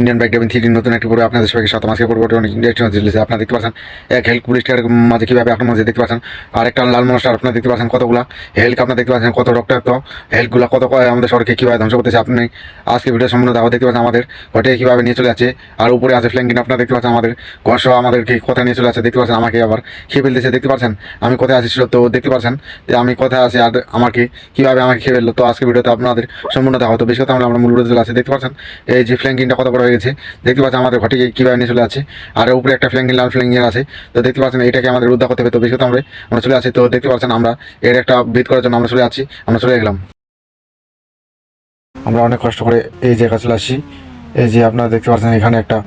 Indian bike driving three নতুন একটি পর্বে আপনাদের সবাইকে সাত মাসের পরিবর্তে অনেক ইন্ডাস্ট্রি চলেছে আপনারা দেখতে পাচ্ছেন। এক হেল্প পুলিশটার মাঝে কীভাবে আপনার মাঝে দেখতে পাচ্ছেন। আর একটা লাল মানুষটা আপনারা দেখতে পাচ্ছেন কতগুলা হেল্প আপনারা দেখতে পাচ্ছেন, কত ডক্টর রক্তাক্ত হেল্পগুলো কত আমাদের সড়কে কীভাবে ধ্বংস করতেছে আপনি আজকে ভিডিও সম্বন্ধে দেখতে পাচ্ছেন আমাদের ঘটে কীভাবে নিয়ে চলে যাচ্ছে। আর উপরে আছে ফ্ল্যাঙ্কিন আপনারা দেখতে পাচ্ছেন আমাদের ঘর সহ আমাদেরকে কথা নিয়ে চলে আছে দেখতে পাচ্ছেন আমাকে আবার খেয়ে ফেলতেছে, দেখতে পাচ্ছেন? আমি কোথায় আছি তো দেখতে পাচ্ছেন। যে আমি কোথায় আছি আর আমাকে কীভাবে আমাকে খেয়ে ফেলল? তো আজকে ভিডিওতে আপনাদের সম্পূর্ণ দেওয়া হতো বেশি কথা আমরা মূল চলে আসছে দেখতে পাচ্ছেন? এই যে ফ্ল্যাঙ্কিংটা কত বড় গেছে। দেখতে পাচ্ছেন আমাদের ঘটিকে কীভাবে নিয়ে চলে আছে আর উপরে একটা ফ্ল্যাঙ্কিং লাল ফ্ল্যাঙ্কিং আছে। তো দেখতে পাচ্ছেন এটাকে আমাদের উদ্ধার করতে হবে। তো বেশি আমরা আমরা চলে আসি তো দেখতে পাচ্ছেন আমরা এর একটা ভিত করার জন্য আমরা চলে আছি আমরা চলে গেলাম। আমরা অনেক কষ্ট করে এই জায়গা চলে আসি এই যে আপনারা দেখতে পাচ্ছেন এখানে একটা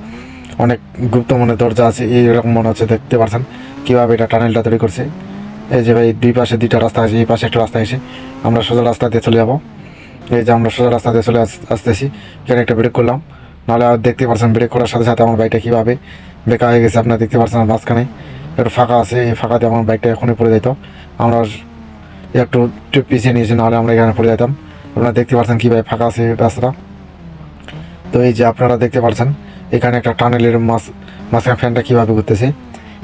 অনেক গুপ্ত মনে দরজা আছে। এইরকম মনে হচ্ছে দেখতে পাচ্ছেন কীভাবে এটা টানেলটা তৈরি করছে। এই যে ভাই, দুই পাশে দুইটা রাস্তা আছে। এই পাশে একটা রাস্তা এসে আমরা সোজা রাস্তা দিয়ে চলে যাব। এই যে আমরা সোজা রাস্তা দিয়ে চলে আস- আসতেছি। এখানে একটা ব্রেক করলাম। নাহলে দেখতে পাচ্ছেন ব্রেক করার সাথে সাথে আমার বাইকটা কীভাবে বেকা হয়ে গেছে, আপনারা দেখতে পাচ্ছেন মাঝখানে। একটু ফাঁকা আছে, এই ফাঁকাতে আমার বাইকটা এখনই পড়ে যেত আমরা একটু ট্রিপ পিছিয়ে নিয়েছি, নাহলে আমরা এখানে পড়ে যেতাম আপনারা দেখতে পাচ্ছেন কীভাবে ফাঁকা আছে রাস্তাটা। তো এই যে আপনারা দেখতে পাচ্ছেন এখানে একটা টানেলের মাছ মাঝখানে ফ্যানটা কীভাবে ঘুরতেছে।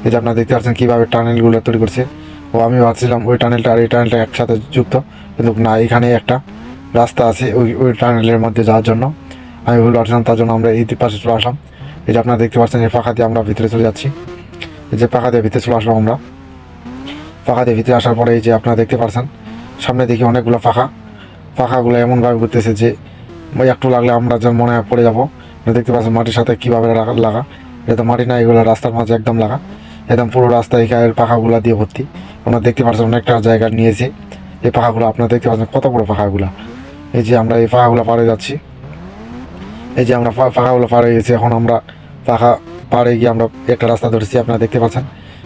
এই যে আপনারা দেখতে পাচ্ছেন কীভাবে টানেলগুলো তৈরি করছে। ও আমি ভাবছিলাম ওই টানেলটা আর এই টানেলটা একসাথে যুক্ত, কিন্তু না, এখানে একটা রাস্তা আছে ওই ওই টানেলের মধ্যে যাওয়ার জন্য। আমি ভুল ভাবছিলাম, তার জন্য আমরা এই পাশে চলে আসলাম। এই যে আপনারা দেখতে পাচ্ছেন, এই ফাঁকা দিয়ে আমরা ভিতরে চলে যাচ্ছি। এই যে পাখা দিয়ে ভিতরে চলে আসলাম আমরা। পাখা দিয়ে ভিতরে আসার পরে এই যে আপনারা দেখতে পাচ্ছেন, সামনে দেখি অনেকগুলো পাখা পাখাগুলো এমনভাবে ঘুরতেছে যে ওই একটু লাগলে আমরা যেন মনে হয় পড়ে যাব। দেখতে পাচ্ছেন মাটির সাথে কীভাবে লাগা এটা তো মাটি না, এগুলো রাস্তার মাঝে একদম লাগা। একদম পুরো রাস্তা এখানে পাখাগুলো দিয়ে ভর্তি। আপনারা দেখতে পাচ্ছেন অনেকটা জায়গা নিয়েছে। এই পাখাগুলো আপনারা দেখতে পাচ্ছেন কত বড় পাখাগুলো এই যে আমরা এই পাখাগুলো পাড়ে যাচ্ছি। এই যে আমরা পা- পাখাগুলো পাড়ে গেছি, এখন আমরা পাখা পাড়ে গিয়ে আমরা একটা রাস্তা ধরেছি, আপনারা দেখতে পাচ্ছেন।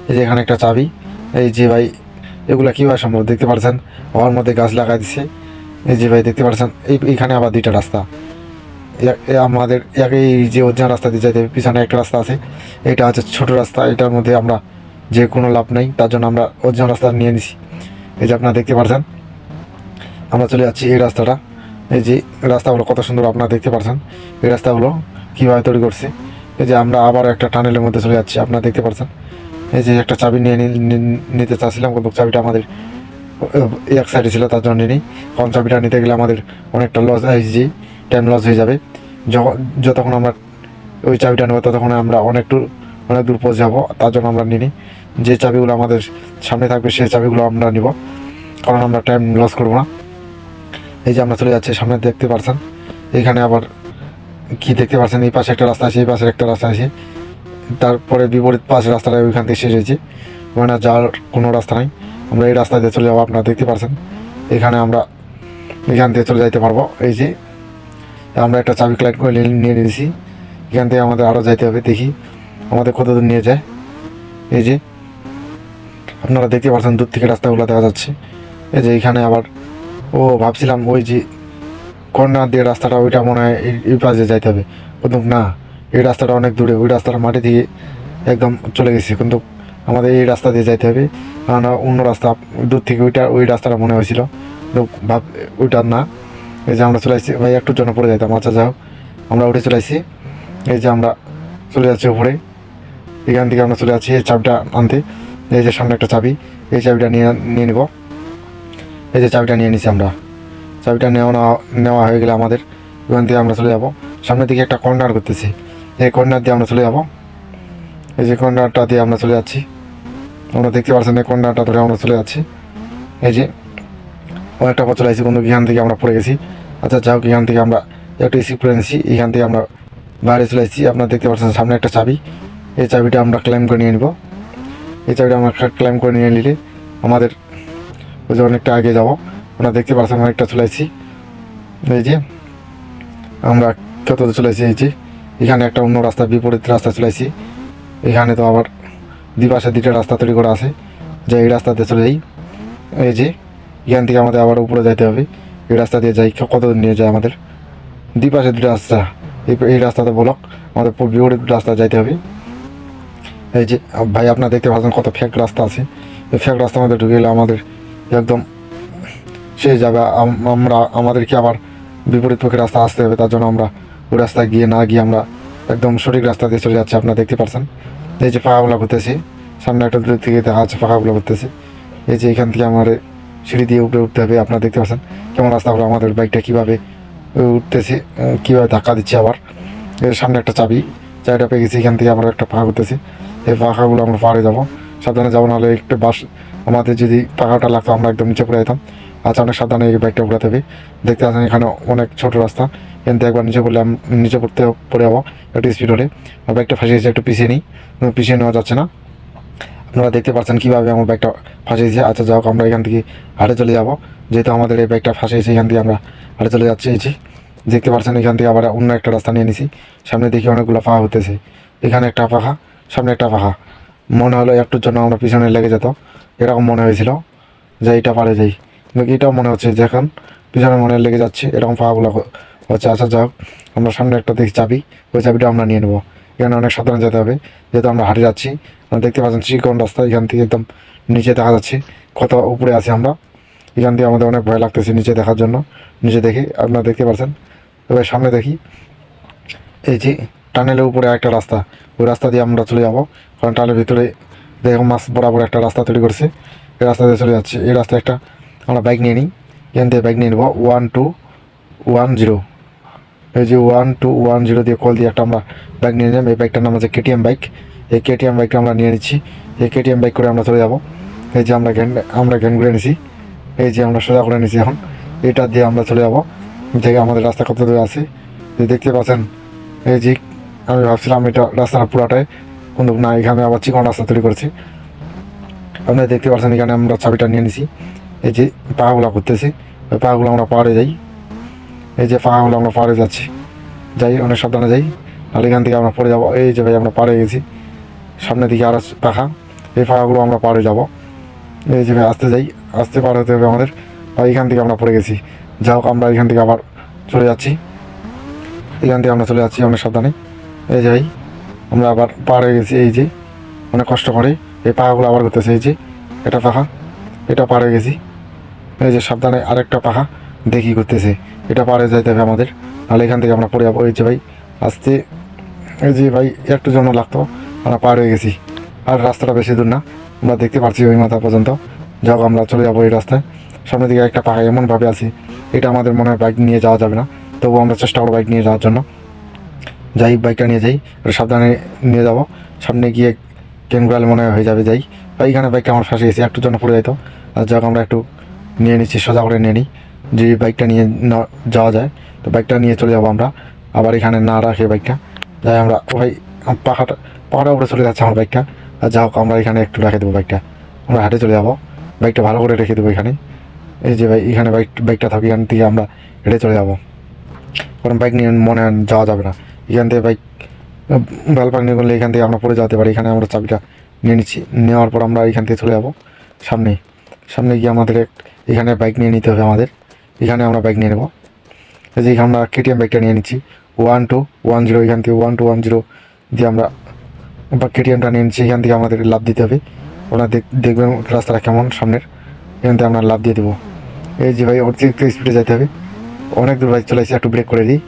এই যে এখানে একটা চাবি, এই যে ভাই, এগুলো কীভাবে সম্ভব দেখতে পাচ্ছেন? হওয়ার মধ্যে গাছ লাগাই দিছে। এই যে ভাই, দেখতে পাচ্ছেন, এই এইখানে আবার দুইটা রাস্তা। আমাদের এই যে অরিজিনাল রাস্তা দিয়ে যাইতে পিছনে একটা রাস্তা আছে। এটা হচ্ছে ছোট রাস্তা, এটার মধ্যে আমরা যে কোনো লাভ নেই, তার জন্য আমরা অরিজিনাল রাস্তা নিয়ে নিছি। এই যে আপনারা দেখতে পাচ্ছেন, আমরা চলে যাচ্ছি এই রাস্তাটা। এই যে রাস্তাগুলো কত সুন্দর আপনারা দেখতে পাচ্ছেন এই রাস্তাগুলো কীভাবে তৈরি করছে, এই যে আমরা আবার একটা টানেলের মধ্যে চলে যাচ্ছি, আপনারা দেখতে পাচ্ছেন এই যে একটা চাবি নিয়ে নিতে চাচ্ছিলাম, কিন্তু চাবিটা আমাদের এক সাইডে ছিল, তার জন্য নিই কারণ চাবিটা নিতে গেলে আমাদের অনেকটা লস যে টাইম লস হয়ে যাবে। যখন যতক্ষণ আমরা ওই চাবিটা নেব, ততক্ষণ আমরা অনেক দূর অনেক দূর পৌঁছে যাব, তার জন্য আমরা নিই যে চাবিগুলো আমাদের সামনে থাকবে, সেই চাবিগুলো আমরা নিব। কারণ আমরা টাইম লস করব না। এই যে আমরা চলে যাচ্ছি, সামনে দেখতে পারছেন? এখানে আবার কি দেখতে পাচ্ছেন এই পাশে একটা রাস্তা আছে, এই পাশে একটা রাস্তা আছে। তারপরে বিপরীত পাশে রাস্তাটা ওইখান থেকে শেষ হয়েছে। আর যাওয়ার কোনো রাস্তা নাই। আমরা এই রাস্তা দিয়ে চলে যাব, আপনারা দেখতে পাচ্ছেন এখানে আমরা এখান থেকে চলে যাইতে পারব। এই যে আমরা একটা চাবি ক্লাইট করে নিয়ে- নিয়ে নিয়েছি। এখান থেকে আমাদের আরও যাইতে হবে, দেখি আমাদের কত দূর নিয়ে যায়। এই যে আপনারা দেখতে পাচ্ছেন দূর থেকে রাস্তাগুলো দেখা যাচ্ছে। এই যে এখানে আবার ও ভাবছিলাম ওই যে কর্নার দিয়ে রাস্তাটা, ওইটা মনে হয় এই- পাশে যাইতে হবে। কিন্তু না, এই রাস্তাটা অনেক দূরে, ওই রাস্তাটা মাটি দিয়ে একদম চলে গেছে। কিন্তু আমাদের এই রাস্তা দিয়ে যাইতে হবে। কারণ অন্য রাস্তা, দূর থেকে ওইটা, ওই রাস্তাটা মনে হয়েছিল। ভাব, ওইটা না। এই যে আমরা চলে আসছি। ভাই একটুর জন্য পড়ে যাইতাম। আচ্ছা যাও। আমরা উঠে চলে আসছি। এই যে আমরা চলে যাচ্ছি উপরে। এখান থেকে আমরা চলে যাচ্ছি এই চাবিটা আনতে। এই যে সামনে একটা চাবি। এই চাবিটা নিয়ে নিয়ে নেব। এই যে চাবিটা নিয়ে নিছি আমরা। চাবিটা নেওয়া নেওয়া হয়ে গেলে আমাদের, ওখান থেকে আমরা চলে যাব। সামনের দিকে একটা কর্নার করতেছি। এই কর্নার দিয়ে আমরা চলে যাব। এই যে কর্নারটা দিয়ে আমরা চলে যাচ্ছি। আমরা দেখতে পাচ্ছেন এই কর্নারটা ধরে আমরা চলে যাচ্ছি। এই যে, অনেকটা পথ চলে আসছি কিন্তু এখান থেকে আমরা পড়ে গেছি। আচ্ছা যাও, এখান থেকে আমরা একটু রিসিভ করে নিচ্ছি এখান থেকে আমরা বাইরে চলে এসেছি আপনারা দেখতে পাচ্ছেন সামনে একটা চাবি। এই চাবিটা আমরা ক্লেম করে নিয়ে নিব। এই চাবিটা আমরা ক্লেম করে নিয়ে নিলে আমাদের ওই যে অনেকটা আগে যাব। আপনারা দেখতে পাচ্ছেন অনেকটা চলে এসেছি। এই যে, আমরা কত চলে এই যে, এখানে একটা অন্য রাস্তা, বিপরীত রাস্তা চলে এখানে তো আবার দুপাশে দুইটা রাস্তা তৈরি করা আছে। যে এই রাস্তাতে চলে যাই। এই যে, এখান থেকে আমাদের আবার উপরে যাইতে হবে। এই রাস্তা দিয়ে যাই কত দূর নিয়ে যায় আমাদের? দুপাশে দুটো রাস্তা। এই এই রাস্তাতে ব্লক আমাদের পুরো বিপরীত রাস্তা যাইতে হবে। এই যে, ভাই, আপনারা দেখতে পাচ্ছেন কত ফ্যাক রাস্তা আছে। এই ফ্যাক রাস্তার মধ্যে ঢুকে গেলে আমাদের একদম সেই যাবে আমরা, আমাদেরকে আবার বিপরীত পক্ষে রাস্তা আসতে হবে, তার জন্য আমরা ওই রাস্তায় গিয়ে না গিয়ে আমরা একদম সঠিক রাস্তা দিয়ে চলে যাচ্ছে। আপনারা দেখতে পাচ্ছেন এই যে পাখাগুলো করতেছে, সামনে একটা দূর থেকে দেখা যাচ্ছে পাখাগুলো করতেছে। এই যে এখান থেকে আমার সিঁড়ি দিয়ে উপরে উঠতে হবে, আপনারা দেখতে পাচ্ছেন কেমন রাস্তাগুলো, আমাদের বাইকটা কীভাবে উঠতেছে কীভাবে ধাক্কা দিচ্ছে আবার। এর সামনে একটা চাবি, চাবিটা পেয়ে গেছি, এখান থেকে আমরা একটা পাখা করতেছি। এই পাখাগুলো আমরা পাহাড়ে যাব। সাবধানে যাব, নাহলে একটু বাস আমাদের যদি পাখাটা লাগতো, আমরা একদম নিচে পড়ে যেতাম। আচ্ছা অনেক সাবধানে এই বাইকটা উড়াতে হবে দেখতে পাচ্ছেন এখানে অনেক ছোট রাস্তা। কিন্তু একবার নিচে পড়লে আম- নিচে পড়তে পড়ে যাব একটু স্পিড হলে। বাইকটা ফাঁসিয়েছে একটু পিছিয়ে নিই। পিছিয়ে নেওয়া যাচ্ছে না। আপনারা দেখতে পাচ্ছেন কীভাবে আমার বাইকটা ফাঁসিয়েছে আচ্ছা হোক, আমরা এখান থেকে হাটে চলে যাব। যেহেতু আমাদের এই বাইকটা ফাঁসিয়েছে এখান থেকে আমরা হাটে চলে যাচ্ছি। এই দেখতে পাচ্ছেন, এখান থেকে আবার অন্য একটা রাস্তা নিয়ে নিছি। সামনে দেখি অনেকগুলো পাখা হতেছে এখানে একটা পাখা সামনে একটা পাখা মনে হলো একটুর জন্য আমরা পিছনে লেগে যেত। এরকম মনে হয়েছিল যে এইটা পারে যাই। কিন্তু এটাও মনে হচ্ছে যে এখন পিছনে মনে লেগে যাচ্ছে, এরকম পাখাগুলো হ- হচ্ছে। আচ্ছা যাক, আমরা সামনে একটা দেখি চাবি। ওই চাবিটা আমরা নিয়ে নেব। এখানে অনেক সাধারণ যেতে হবে। যেহেতু আমরা হাঁটে যাচ্ছি দেখতে পাচ্ছেন চিকন রাস্তা, এখান থেকে একদম নিচে দেখা যাচ্ছে কত উপরে আছি আমরা। এখান থেকে আমাদের অনেক ভয় লাগতেছে নিচে দেখার জন্য। নিচে দেখে, আপনারা দেখতে পাচ্ছেন। এবার সামনে দেখি। এই যে টানেলের উপরে একটা রাস্তা। ওই রাস্তা দিয়ে আমরা চলে যাব। কারণ টানেলের ভিতরে দেখো মাছ বরাবর একটা রাস্তা তৈরি করছে। এই রাস্তা দিয়ে চলে যাচ্ছে। এই রাস্তায় একটা আমরা বাইক নিয়ে নিই। এখান থেকে বাইক নিয়ে নেব। ওয়ান টু ওয়ান জিরো এই যে ওয়ান টু ওয়ান জিরো দিয়ে কল দিয়ে একটা আমরা বাইক নিয়ে নিলাম। এই বাইকটার নাম হচ্ছে কেটিএম বাইক এই কেটিএম বাইকটা আমরা নিয়ে নিচ্ছি। এই কেটিএম বাইক করে আমরা চলে যাব। এই যে আমরা গ্যান আমরা গ্যান ঘুরে নিছি। এই যে আমরা সোজা করে নিছি এখন। এটা দিয়ে আমরা চলে যাব। থেকে আমাদের রাস্তা কত দূরে আছে দেখতে পাচ্ছেন। এই যে আমি ভাবছিলাম এটা রাস্তাটা পুরাটাই। কিন্তু না, এখানে আবার চিকন রাস্তা তৈরি করেছি। আপনারা দেখতে পাচ্ছেন এখানে আমরা চাবিটা নিয়ে নিছি। এই যে পাগুলো করতেছি ওই পাগুলো আমরা পাহাড়ে যাই। এই যে পাহাড়গুলো আমরা পাহাড়ে যাচ্ছি, যাই, অনেক সাবধানে যাই। নাহলে এখান থেকে আমরা পড়ে যাব। এই যে ভাই, আমরা পাড়ে গেছি। সামনের দিকে আরও পাখা এই পাখাগুলো আমরা পাড়ে যাব। এই যে ভাই, আসতে যাই। আসতে পার হতে হবে আমাদের। আর এখান থেকে আমরা পড়ে গেছি। যা হোক, আমরা এখান থেকে আবার চলে যাচ্ছি। এখান থেকে আমরা চলে যাচ্ছি, অনেক সাবধানে। এই যে ভাই, আমরা আবার পার হয়ে গেছি, এই যে। অনেক কষ্ট করে। এই পাখাগুলো আবার করতেছে এই যে। এটা পাখা, এটা পার হয়ে গেছি। এই যে সাবধানে আরেকটা পাখা, দেখি করতেছে। এটা পারে যাইতে হবে আমাদের। নাহলে এখান থেকে আমরা পড়ে যাব। এই যে ভাই, আসতে, এই যে ভাই, একটু জন্য লাগতো। আমরা পার হয়ে গেছি। আর রাস্তাটা বেশি দূর না। আমরা দেখতে পাচ্ছি ওই মাথা পর্যন্ত। যাও আমরা চলে যাব এই রাস্তায়। সামনের দিকে একটা পাখা এমনভাবে আছি। এটা আমাদের মনে হয় বাইক নিয়ে যাওয়া যাবে না। তবুও আমরা চেষ্টা করব বাইক নিয়ে যাওয়ার জন্য। যাই বাইকটা নিয়ে যাই সাবধানে নিয়ে যাব। সামনে গিয়ে কেনগুয়াল মনে হয় যাবে, যাই। বা এইখানে বাইকটা আমার ফাঁসে গেছি একটু জন্য পড়ে যাইতো। আর যাক, আমরা একটু নিয়ে নিচ্ছি, সোজা করে নিয়ে নিই। যে বাইকটা নিয়ে যাওয়া যায়, তো বাইকটা নিয়ে চলে যাব আমরা। আবার এখানে না রাখে বাইকটা যাই, আমরা ভাই পাখাটা পাখাটা উপরে চলে যাচ্ছে আমার বাইকটা আর যা হোক আমরা এখানে একটু রেখে দেবো বাইকটা আমরা হাটে চলে যাব। বাইকটা ভালো করে রেখে দেবো এখানে। এই যে ভাই, এখানে বাইক বাইকটা থাকি এখান থেকে আমরা হেঁটে চলে যাব। কারণ বাইক নিয়ে মনে যাওয়া যাবে না। এখান থেকে বাইক বালপাক নিয়ে করলে এখান থেকে আমরা পড়ে যেতে পারি। এখানে আমরা চাবিটা নিয়ে নিচ্ছি। নেওয়ার পর আমরা এখান থেকে চলে যাব সামনে। সামনে গিয়ে আমাদের এখানে বাইক নিয়ে নিতে হবে আমাদের। এখানে আমরা বাইক নিয়ে নেব। এই যে আমরা কেটিএম বাইকটা নিয়ে নিচ্ছি। ওয়ান টু ওয়ান জিরো এখান থেকে ওয়ান টু ওয়ান জিরো দিয়ে আমরা বা কেটিএমটা নিয়ে নিচ্ছি। এখান থেকে আমাদের লাভ দিতে হবে। ওনারা দেখ দেখবেন রাস্তাটা কেমন সামনের। এখান থেকে আমরা লাভ দিয়ে দেবো। এই যে ভাই, অতিরিক্ত স্পিডে যেতে হবে। অনেক দূর বাইক চলেছি একটু ব্রেক করে দিই।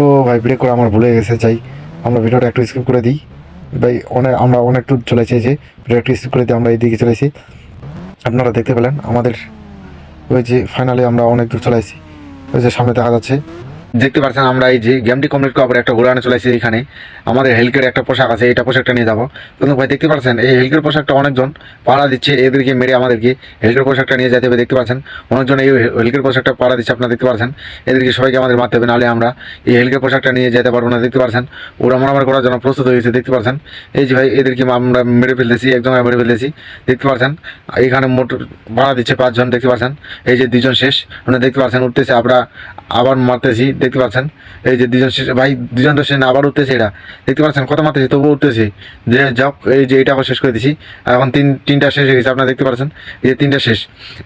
ও ভাই ব্রেক করে আমার ভুলে গেছে চাই আমরা ভিডিওটা একটু স্কিপ করে দিই। ভাই, অনেক আমরা অনেক টুর চলেছি যে ভিডিও একটু স্কিপ করে দিই, আমরা এইদিকে চলেছি আপনারা দেখতে পেলেন, আমাদের ওই যে ফাইনালি আমরা অনেক দূর চলে আসি। ওই যে সামনে দেখা যাচ্ছে। দেখতে পাচ্ছেন আমরা এই যে গেমটি কমপ্লিট করার পরে একটা ঘোরানো চলে আসি এখানে। আমাদের হেলকের একটা পোশাক আছে এইটা পোশাকটা নিয়ে যাব। কিন্তু ভাই, দেখতে পাচ্ছেন এই হেলকের পোশাকটা অনেকজন পাড়া দিচ্ছে, এদেরকে মেরে আমাদেরকে হেলকের পোশাকটা নিয়ে যেতে হবে, দেখতে পাচ্ছেন? অনেকজন এই হেলকের পোশাকটা পাড়া দিচ্ছে, আপনারা দেখতে পাচ্ছেন এদেরকে সবাইকে আমাদের মারতে হবে, নাহলে আমরা এই হেলকের পোশাকটা নিয়ে যেতে পারব না, দেখতে পাচ্ছেন ওরা মারামারি করার জন্য প্রস্তুত হয়েছে দেখতে পাচ্ছেন এই যে ভাই, এদেরকে আমরা মেরে ফেলতেছি একজন মেরে ফেলতেছি, দেখতে পাচ্ছেন এখানে মোটর ভাড়া দিচ্ছে পাঁচজন, দেখতে পাচ্ছেন এই যে দুজন শেষ মানে দেখতে পাচ্ছেন উঠতেছে, আমরা আবার মারতেছি দেখতে পাচ্ছেন? এই যে দুজন ভাই, দুজন তো শেষ না, আবার উঠতেছে এটা দেখতে পাচ্ছেন কত মারতেছি তবুও উঠতেছে। যে যাক, এই যে এটা শেষ করে দিছি। আর এখন তিন তিনটা শেষ হয়ে গেছে, আপনারা দেখতে পাচ্ছেন? এই যে তিনটা শেষ।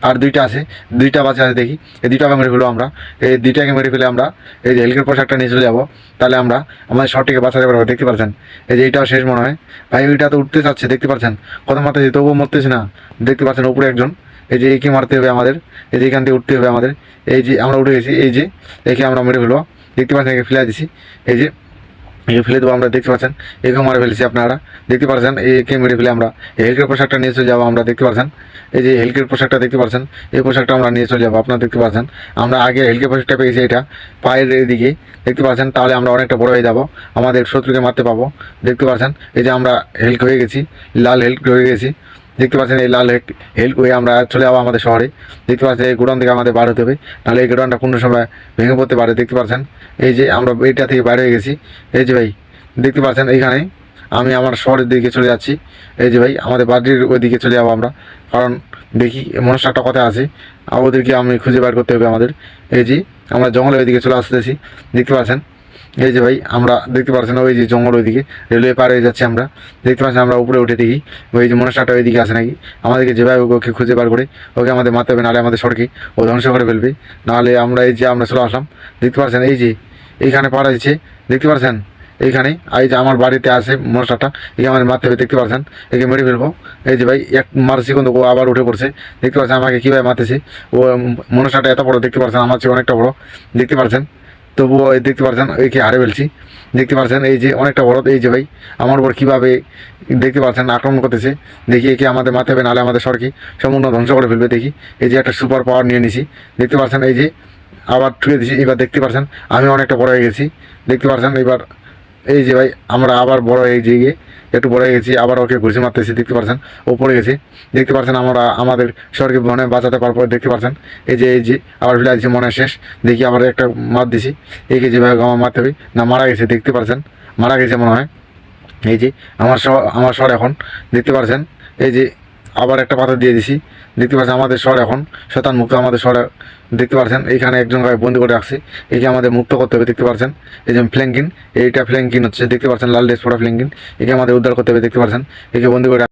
আর দুইটা আছে, দুইটা বাচ্চা আছে দেখি। এই দুইটাকে মেরে ফেলো আমরা। এই দুইটাকে মেরে ফেলে আমরা এই যে হেলকের পোশাকটা নিয়ে চলে যাব। তাহলে আমরা আমাদের শর্টটিকে বাঁচাতে পারব, দেখতে পাচ্ছেন? এই যে এইটাও শেষ মনে হয়। ভাই, ওইটা তো উঠতে চাচ্ছে, দেখতে পাচ্ছেন? কত মারতেছি তবুও মরতেছে না। দেখতে পাচ্ছেন উপরে একজন। এই যে একে মারতে হবে আমাদের, এই যে এখান থেকে উঠতে হবে আমাদের, এই যে আমরা উঠে গেছি, এই যে একে আমরা মেরে ফেলব, দেখতে পাচ্ছেন একে ফেলে দিছি, এই যে একে ফেলে দেবো আমরা, দেখতে পাচ্ছেন একে মারে ফেলেছি আপনারা, দেখতে পাচ্ছেন একে মেরে ফেলে আমরা হেলকের পোশাকটা নিয়ে চলে যাব আমরা, দেখতে পাচ্ছেন, এই যে হেলকের পোশাকটা দেখতে পাচ্ছেন, এই পোশাকটা আমরা নিয়ে চলে যাব, আপনারা দেখতে পাচ্ছেন, আমরা আগে হেলকের পোশাকটা পেয়েছি এটা, পায়ের এদিকে, দেখতে পাচ্ছেন, তাহলে আমরা অনেকটা বড় হয়ে যাব, আমাদের শত্রুকে মারতে পাবো, দেখতে পাচ্ছেন, এই যে আমরা হেল্ক হয়ে গেছি, লাল হেল্ক হয়ে গেছি দেখতে পাচ্ছেন এই লাল হেল্ক হয়ে আমরা চলে যাব আমাদের শহরে। দেখতে পাচ্ছেন এই গোডাউন থেকে আমাদের বার হতে হবে। নাহলে এই গোডাউনটা কোনো সময় ভেঙে পড়তে পারে, দেখতে পাচ্ছেন? এই যে আমরা এইটা থেকে বাইরে হয়ে গেছি। এই যে ভাই, দেখতে পাচ্ছেন এইখানে আমি আমার শহরের দিকে চলে যাচ্ছি। এই যে ভাই, আমাদের বাড়ির ওই দিকে চলে যাব আমরা। কারণ দেখি মনসারটা কথা আছে। ওদেরকে আমি খুঁজে বার করতে হবে আমাদের। এই যে আমরা জঙ্গলের ওইদিকে চলে আসতেছি। দেখতে পাচ্ছেন? এই যে ভাই, আমরা দেখতে পাচ্ছেন ওই যে জঙ্গল ওইদিকে। রেলওয়ে পার হয়ে যাচ্ছে আমরা। দেখতে পাচ্ছেন আমরা উপরে উঠে দেখি, ওই যে মনসারটা ওইদিকে আছে নাকি? আমাদেরকে যেভাবে ওকে খুঁজে বার করে, ওকে আমাদের মারতে হবে, নাহলে আমাদের সড়কে, ও ধ্বংস করে ফেলবে। নাহলে আমরা এই যে, আমরা চলে আসলাম। দেখতে পাচ্ছেন, এই যে, এইখানে পাড়া দিচ্ছে দেখতে পাচ্ছেন? এইখানে, এই যে আমার বাড়িতে আছে মশলাটা একে আমাদের মারতে হবে, দেখতে পাচ্ছেন? একে মেরে ফেলব। এই যে ভাই, এক মারছি কিন্তু ও আবার উঠে পড়ছে। দেখতে পাচ্ছেন আমাকে কীভাবে মারতেছে? ও, মনসাটা এত বড়, দেখতে পাচ্ছেন, আমার চেয়ে অনেকটা বড়। দেখতে পাচ্ছেন? তবুও দেখতে পাচ্ছেন একে হারে ফেলছি দেখতে পাচ্ছেন এই যে অনেকটা বড়, এই যে ভাই, আমার উপর কীভাবে দেখতে পাচ্ছেন আক্রমণ করতেছে, দেখি একে আমাদের হবে, নাহলে আমাদের সরকি সম্পূর্ণ ধ্বংস করে ফেলবে, দেখি। এই যে একটা সুপার পাওয়ার নিয়ে নিছি, দেখতে পাচ্ছেন এই যে আবার ঠুয়ে দিছি, এবার দেখতে পাচ্ছেন আমি অনেকটা বড় হয়ে গেছি, দেখতে পাচ্ছেন এবার এই যে ভাই, আমরা আবার বড় গিয়ে গিয়ে একটু বড় গেছি, আবার ওকে ঘুষি মারতেছি, দেখতে পাচ্ছেন ও পড়ে গেছি, দেখতে পাচ্ছেন আমরা, আমাদের শহরকে মনে বাঁচাতে পারব দেখতে পাচ্ছেন এই যে এই যে, আবার ফেলে দিচ্ছি মনে শেষ। দেখি আবার একটা মার দিছি। একে যেভাবে আমার মারতে হবে, না, মারা গেছে, দেখতে পাচ্ছেন মারা গেছে মনে হয়। এই যে, আমার শহর আমার শহর এখন, দেখতে পাচ্ছেন এই যে আবার একটা পাতা দিয়ে দিছি। দেখতে পাচ্ছেন আমাদের শহর এখন। শতান মুক্ত আমাদের শহরে। দেখতে পাচ্ছেন, এইখানে একজন গায়ে বন্দি করে রাখছে। একে আমাদের মুক্ত করতে হবে, দেখতে পাচ্ছেন? এই যে ফ্ল্যাঙ্কিন, এইটা ফ্ল্যাঙ্কিন হচ্ছে। দেখতে পাচ্ছেন, লাল ড্রেস পড়া ফ্ল্যাঙ্কিন। একে আমাদের উদ্ধার করতে হবে, দেখতে পাচ্ছেন? একে বন্দি করে